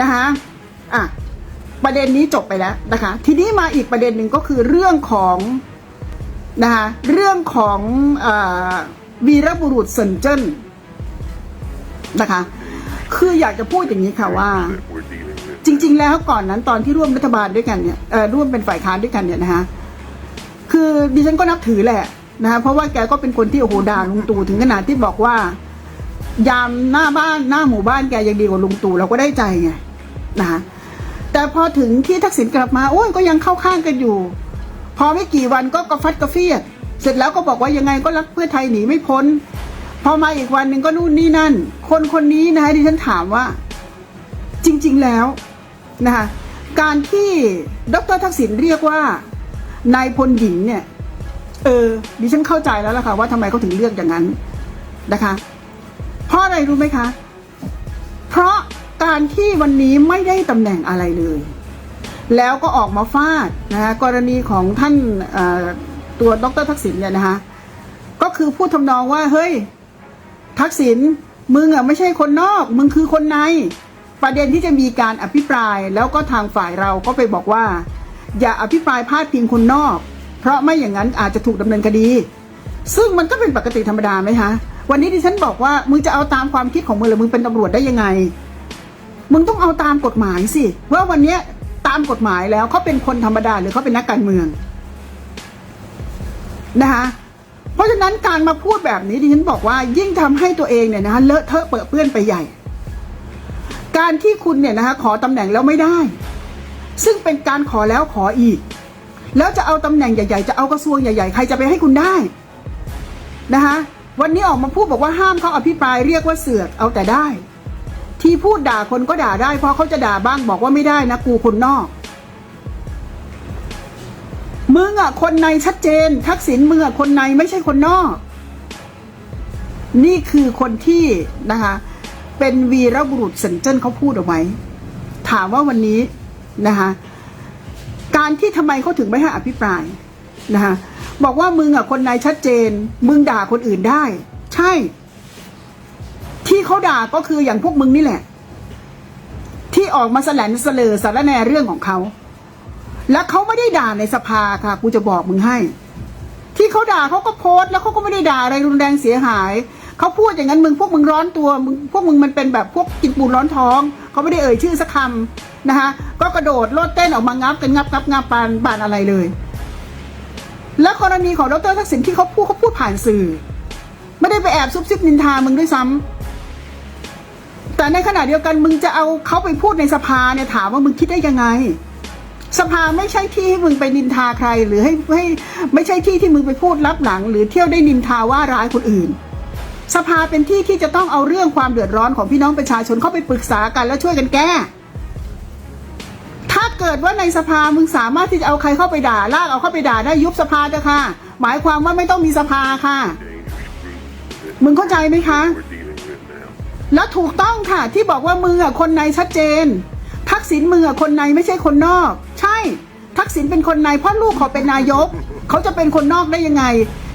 นะคะอะประเด็นนี้จบไปแล้วนะคะ ทีนี้มาอีกประเด็นหนึ่งก็คือเรื่องของนะคะเรื่องของอวีรบุรุษเซินเจิ้นนะคะ คืออยากจะพูดอย่างนี้ค่ะว่า จริง ๆ แล้วก่อนนั้นตอนที่ร่วมรัฐบาลด้วยกันเนี่ยร่วมเป็นฝ่ายค้านด้วยกันเนี่ยนะคะคือดิฉันก็นับถือแหละนะคะเพราะว่าแกก็เป็นคนที่โอ้โหด่าลุงตู่ถึงขนาดที่บอกว่า ยามหน้าบ้านหน้าหมู่บ้านแกยังดีกว่าลุงตู่เราก็ได้ใจไงนะคะแต่พอถึงที่ทักษิณกลับมาโอ้ยก็ยังเข้าข้างกันอยู่ พอไม่กี่วันก็กระฟัดกระเฟียด เสร็จแล้วก็บอกว่ายังไงก็รักเพื่อไทยหนีไม่พ้น พอมาอีกวันหนึ่งก็นู่นนี่นั่น คนคนนี้นะคะดิฉันถามว่า จริง ๆแล้วนะคะการที่ดรทักษิณเรียกว่านายพลหญิงเนี่ย เออดิฉันเข้าใจแล้วล่ะค่ะว่าทำไมเขาถึงเลือกอย่างนั้นนะคะ เพราะอะไรรู้ไหมคะ เพราะการที่วันนี้ไม่ได้ตำแหน่งอะไรเลย แล้วก็ออกมาฟาดนะคะกรณีของท่านตัวดรทักษิณเนี่ยนะคะก็คือพูดทำนองว่าเฮ้ย ทักษิณมึงอะไม่ใช่คนนอก มึงคือคนใน ประเด็นที่จะมีการอภิปรายแล้วก็ทางฝ่ายเราก็ไปบอกว่า อย่าอภิปรายพาดพิงคนนอก เพราะไม่อย่างนั้นอาจจะถูกดำเนินคดี ซึ่งมันก็เป็นปกติธรรมดาไหมคะ วันนี้ดิฉันบอกว่ามึงจะเอาตามความคิดของมึงหรือมึงเป็นตำรวจได้ยังไง มึงต้องเอาตามกฎหมายสิ ว่าวันนี้ตามกฎหมายแล้วเขาเป็นคนธรรมดาหรือเขาเป็นนักการเมืองนะคะเพราะฉะนั้นการมาพูดแบบนี้ดิฉันบอกว่ายิ่งทำให้ตัวเองเนี่ยนะคะเลอะเทอะเปื้อนเปื้อนไปใหญ่ การที่คุณเนี่ยนะคะขอตำแหน่งแล้วไม่ได้ ซึ่งเป็นการขอแล้วขออีก แล้วจะเอาตำแหน่งใหญ่ ๆ จะเอากระทรวงใหญ่ ๆ ใครจะไปให้คุณได้นะคะ วันนี้ออกมาพูดบอกว่าห้ามเขาอภิปรายเรียกว่าเสือกเอาแต่ได้ ที่พูดด่าคนก็ด่าได้ เพราะเขาจะด่าบ้างบอกว่าไม่ได้นะกูคนนอก มึงอะคนในชัดเจน ทักษิณมึงอะคนในไม่ใช่คนนอก นี่คือคนที่นะคะ เป็นวีรบุรุษสันเจนเขาพูดเอาไว้ ถามว่าวันนี้นะคะการที่ทำไมเขาถึงไม่ให้อภิปรายนะคะ บอกว่ามึงอะคนในชัดเจน มึงด่าคนอื่นได้ ใช่ ที่เขาด่าก็คืออย่างพวกมึงนี่แหละ ที่ออกมาแสลนเสลอสารแนเรื่องของเขา แล้วเขาไม่ได้ด่าในสภาค่ะ กูจะบอกมึงให้ ที่เขาด่าเขาก็โพสต์แล้วเขาก็ไม่ได้ด่าอะไรรุนแรงเสียหายเขาพูดอย่างนั้นมึงพวกมึงร้อนตัวมึงพวกมึงมันเป็นแบบพวกกินปูนร้อนท้องเขาไม่ได้เอ่ยชื่อสักคำนะคะก็กระโดดโลดเต้นออกมางับกันงับงับงับปานบานอะไรเลย แล้วกรณีของดรทักษิณที่เขาพูดเขาพูดผ่านสื่อ ไม่ได้ไปแอบซุบซิบนินทามึงด้วยซ้ำแต่ในขณะเดียวกันมึงจะเอาเขาไปพูดในสภาเนี่ยถามว่ามึงคิดได้ยังไง สภาไม่ใช่ที่ให้มึงไปนินทาใครหรือให้ให้ไม่ใช่ที่ที่มึงไปพูดลับหลัง หรือเที่ยวได้นินทาว่าร้ายคนอื่น สภาเป็นที่ที่จะต้องเอาเรื่องความเดือดร้อนของพี่น้องประชาชนเข้าไปปรึกษากันแล้วช่วยกันแก้ เกิดว่าในสภามึงสามารถที่จะเอาใครเข้าไปด่าลากเอาเข้าไปด่าได้ยุบสภาเถอะค่ะ หมายความว่าไม่ต้องมีสภาค่ะ มึงเข้าใจไหมคะ แล้วถูกต้องค่ะที่บอกว่ามึงอะคนในชัดเจน ทักษิณมึงอะคนในไม่ใช่คนนอก ใช่ ทักษิณเป็นคนในเพราะลูกเขาเป็นนายก เขาจะเป็นคนนอกได้ยังไง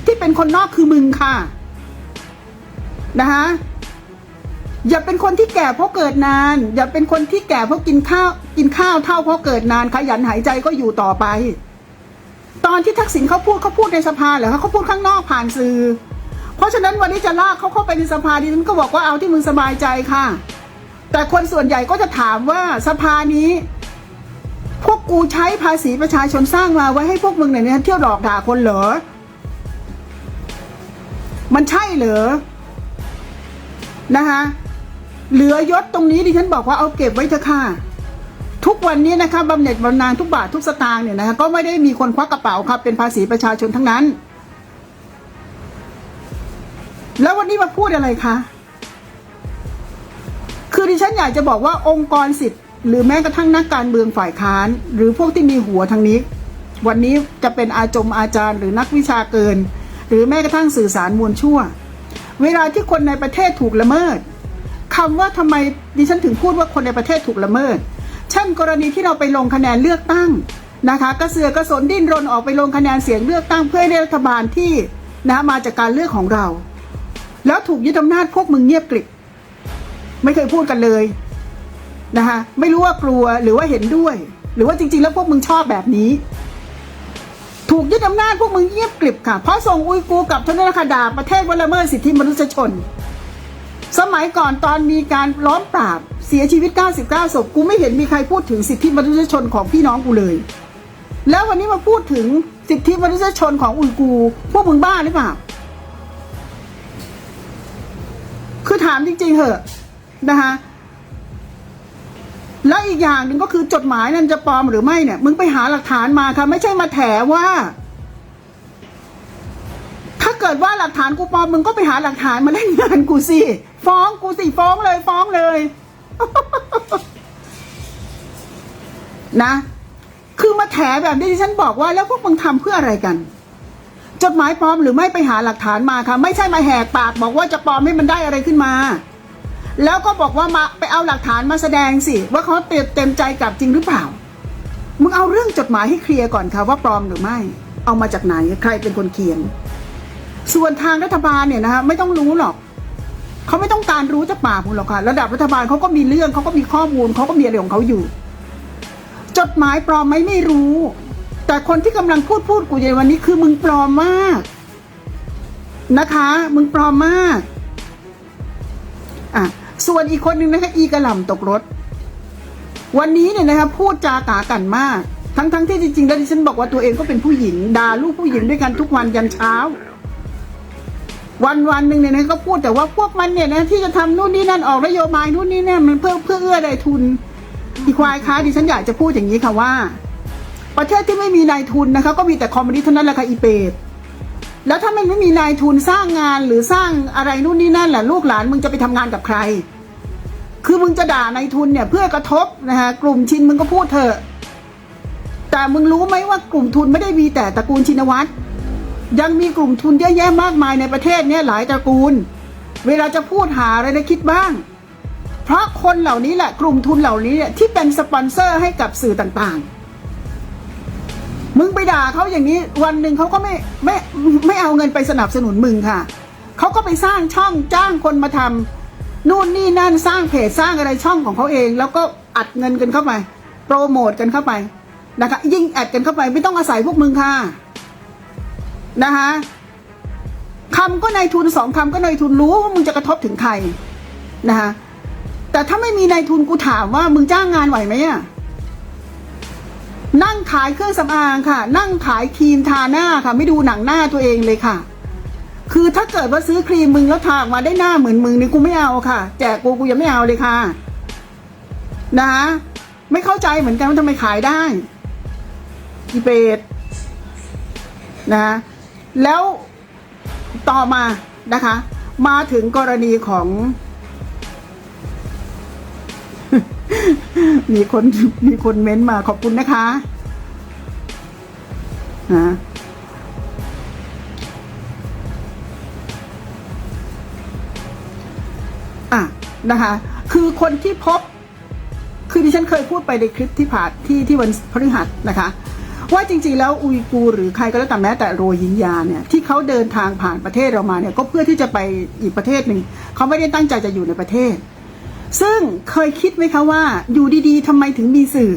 ที่เป็นคนนอกคือมึงค่ะ นะคะอย่าเป็นคนที่แก่เพราะเกิดนาน อย่าเป็นคนที่แก่เพราะกินข้าว กินข้าวเท่าเพราะเกิดนานขยันหายใจก็อยู่ต่อไป ตอนที่ทักษิณเขาพูดเขาพูดในสภาเหรอเขาพูดข้างนอกผ่านสื่อ เพราะฉะนั้นวันนี้จะลากเขาเข้าไปในสภาดิฉันก็บอกว่าเอาที่มึงสบายใจค่ะ แต่คนส่วนใหญ่ก็จะถามว่าสภานี้ พวกกูใช้ภาษีประชาชนสร้างมาไว้ให้พวกมึงเนี่ยเที่ยวดอกด่าคนเหรอมันใช่เหรอนะคะเหลือยศตรงนี้ดิฉันบอกว่าเอาเก็บไว้เถอะค่ะ ทุกวันนี้นะคะบำเหน็จบำนาญทุกบาททุกสตางค์เนี่ยนะคะก็ไม่ได้มีคนควักกระเป๋าครับเป็นภาษีประชาชนทั้งนั้น แล้ววันนี้มาพูดอะไรคะคือดิฉันอยากจะบอกว่าองค์กรสิทธิ์หรือแม้กระทั่งนักการเมืองฝ่ายค้าน หรือพวกที่มีหัวทางนี้ วันนี้จะเป็นอาจมอาจารย์หรือนักวิชาเกิน หรือแม้กระทั่งสื่อสารมวลชั่ว เวลาที่คนในประเทศถูกละเมิดคำว่าทำไมดิฉันถึงพูดว่าคนในประเทศถูกละเมิด ช่นกรณีที่เราไปลงคะแนนเลือกตั้งนะคะกระเสือกกระสนดิ้นรนออกไปลงคะแนนเสียงเลือกตั้งเพื่อให้ได้รัฐบาลที่นะมาจากการเลือกของเรา แล้วถูกยึดอำนาจพวกมึงเงียบกริบไม่เคยพูดกันเลยนะคะไม่รู้ว่ากลัวหรือว่าเห็นด้วย หรือว่าจริง ๆ แล้วพวกมึงชอบแบบนี้ ถูกยึดอำนาจพวกมึงเงียบกริบค่ะเพราะส่งอุยกูกับทนราคดาประเทศวันลเมิดสิทธิมนุษยชน สมัยก่อนตอนมีการล้อมปราบเสียชีวิต 99ศพกูไม่เห็นมีใครพูดถึงสิทธิมนุษยชนของพี่น้องกูเลย แล้ววันนี้มาพูดถึงสิทธิมนุษยชนของอุยกูพวกมึงบ้าหรือเปล่า คือถามจริง ๆเหอะนะคะแล้วอีกอย่างหนึ่งก็คือจดหมายนั้นจะปลอมหรือไม่เนี่ย มึงไปหาหลักฐานมาค่ะ ไม่ใช่มาแถว่า เกิดว่าหลักฐานกูปลอมมึงก็ไปหาหลักฐานมาเล่นงานกูสิ ฟ้องกูสิฟ้องเลยฟ้องเลย นะ คือมาแถแบบนี้ที่ฉันบอกว่าแล้วพวกมึงทำเพื่ออะไรกัน จดหมายปลอมหรือไม่ไปหาหลักฐานมาค่ะ ไม่ใช่มาแหกปากบอกว่าจะปลอมให้มันได้อะไรขึ้นมา แล้วก็บอกว่ามาไปเอาหลักฐานมาแสดงสิ ว่าเขาเต็มเต็มใจกลับจริงหรือเปล่า มึงเอาเรื่องจดหมายให้เคลียร์ก่อนค่ะว่าปลอมหรือไม่ เอามาจากไหนใครเป็นคนเขียน ส่วนทางรัฐบาลเนี่ยนะคะไม่ต้องรู้หรอกเขาไม่ต้องการรู้จากปากมึงหรอกค่ะ ระดับรัฐบาลเขาก็มีเรื่องเขาก็มีข้อมูลเขาก็มีอะไรของเขาอยู่ จดหมายปลอมไหมไม่รู้ แต่คนที่กำลังพูดพูดกูในวันนี้คือมึงปลอมมาก นะคะ มึงปลอมมากอะส่วนอีกคนหนึ่งนะคะอีกระหล่ำตกรถ วันนี้เนี่ยนะคะพูดจากากันมาก ทั้งๆทที่จริงๆแล้วดิฉันบอกว่าตัวเองก็เป็นผู้หญิงด่าลูกผู้หญิงด้วยกันทุกวันยันเช้า วันวันหนึ่งเนี่ยนะก็พูดแต่ว่าพวกมันเนี่ยนะที่จะทำนู่นนี่นั่นออกนโยบายนู่นนี่นั่นมันเพื่อเพื่อเอื้อใดทุนอีควายค้าดิฉันอยากจะพูดอย่างนี้ค่ะว่า ประเทศที่ไม่มีนายทุนนะคะ ก็มีแต่คอมมิวนิสต์เท่านั้นแหละค่ะอีเปดแล้วถ้ามันไม่มีนายทุนสร้างงานหรือสร้างอะไรนู่นนี่นั่นแหละลูกหลานมึงจะไปทำงานกับใคร คือมึงจะด่านายทุนเนี่ยเพื่อกระทบนะคะกลุ่มชินมึงก็พูดเถอะแต่มึงรู้ไหมว่ากลุ่มทุนไม่ได้มีแต่ตระกูลชินวัตร ยังมีกลุ่มทุนเยอะแยะมากมายในประเทศเนี่ยหลายตระกูล เวลาจะพูดหาอะไรนะคิดบ้าง เพราะคนเหล่านี้แหละ กลุ่มทุนเหล่านี้เนี่ยที่เป็นสปอนเซอร์ให้กับสื่อต่างๆ มึงไปด่าเขาอย่างนี้วันหนึ่งเขาก็ไม่ไม่ไม่เอาเงินไปสนับสนุนมึงค่ะเขาก็ไปสร้างช่องจ้างคนมาทำนู่นนี่นั่นสร้างเพจสร้างอะไรช่องของเขาเอง แล้วก็อัดเงินกันเข้าไป โปรโมทกันเข้าไปนะคะยิ่งแอดกันเข้าไปไม่ต้องอาศัยพวกมึงค่ะ นะคะคำก็นายทุนสองคำก็นายทุนรู้ว่ามึงจะกระทบถึงใครนะคะแต่ถ้าไม่มีนายทุนกูถามว่ามึงจ้างงานไหวไหมอะนั่งขายเครื่องสำอางค่ะ นั่งขายครีมทาหน้าค่ะ ไม่ดูหนังหน้าตัวเองเลยค่ะ คือถ้าเกิดว่าซื้อครีมมึงแล้วทาออกมาได้หน้าเหมือนมึงนี่กูไม่เอาค่ะ แจกกูกูยังไม่เอาเลยค่ะ นะคะไม่เข้าใจเหมือนกันว่าทำไมขายได้อีเป็ดนะ แล้วต่อมานะคะ มาถึงกรณีของ มีคนมีคนเม้นต์มาขอบคุณนะคะนะอะนะคะ คือคนที่พบ คือดิฉันเคยพูดไปในคลิปที่ผ่านที่ที่วันพฤหัสนะคะ ว่าจริงๆ แล้วอุยกูหรือใครก็แล้วแต่แม้แต่โรฮิงญาเนี่ยที่เขาเดินทางผ่านประเทศเรามาเนี่ยก็เพื่อที่จะไปอีกประเทศหนึ่งเขาไม่ได้ตั้งใจจะอยู่ในประเทศ ซึ่งเคยคิดไหมคะว่าอยู่ดีๆทำไมถึงมีสื่อ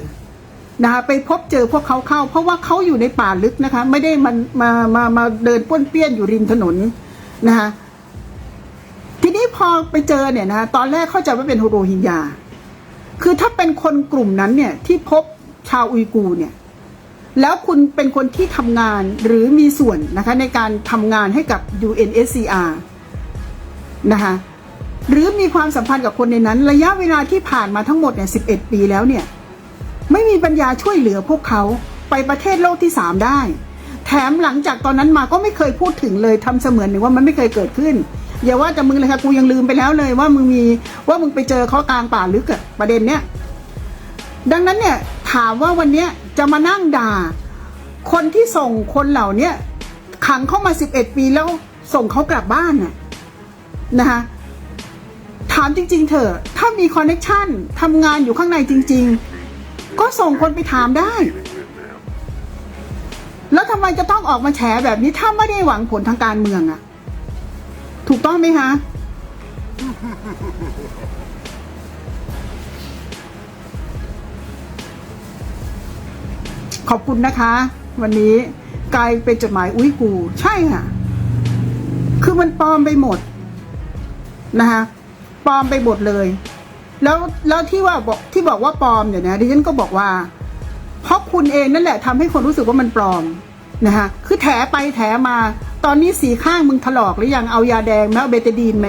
นะคะไปพบเจอพวกเขาเข้า เพราะว่าเขาอยู่ในป่าลึกนะคะไม่ได้มันมามามาเดินป้วนเปี้ยนอยู่ริมถนนนะคะทีนี้พอไปเจอเนี่ยนะคะตอนแรกเข้าใจว่าเป็นโรฮิงญาคือถ้าเป็นคนกลุ่มนั้นเนี่ยที่พบชาวอุยกูเนี่ย แล้วคุณเป็นคนที่ทำงานหรือมีส่วนนะคะในการทำงานให้กับ UNSCR นะคะหรือมีความสัมพันธ์กับคนในนั้น ระยะเวลาที่ผ่านมาทั้งหมดเนี่ย11ปีแล้วเนี่ย ไม่มีปัญญาช่วยเหลือพวกเขาไปประเทศโลกที่สามได้ แถมหลังจากตอนนั้นมาก็ไม่เคยพูดถึงเลยทำเสมือนหนึ่งว่ามันไม่เคยเกิดขึ้น อย่าว่าแต่มึงเลยค่ะกูยังลืมไปแล้วเลยว่ามึงมีว่ามึงไปเจอเขากลางป่าลึกอะประเด็นเนี้ยดังนั้นเนี่ยถามว่าวันเนี้ย จะมานั่งด่า คนที่ส่งคนเหล่านี้ขังเข้ามาสิบเอ็ดปีแล้วส่งเขากลับบ้านน่ะนะคะถามจริง ๆ เถอะ ถ้ามีคอนเน็ชันทำงานอยู่ข้างในจริง ๆ ก็ส่งคนไปถามได้ แล้วทำไมจะต้องออกมาแฉแบบนี้ถ้าไม่ได้หวังผลทางการเมืองอะถูกต้องไหมคะ ขอบคุณนะคะ วันนี้กลายเป็นจดหมายอุ้ยกู ใช่ค่ะ คือมันปลอมไปหมดนะคะปลอมไปหมดเลย แล้วแล้วที่ว่าบอกที่บอกว่าปลอมเนี่ยนะดิฉันก็บอกว่า เพราะคุณเองนั่นแหละทำให้คนรู้สึกว่ามันปลอมนะคะคือแถไปแถมา ตอนนี้สีข้างมึงถลอกหรือยังเอายาแดงไหมเอาเบตาดีนไหม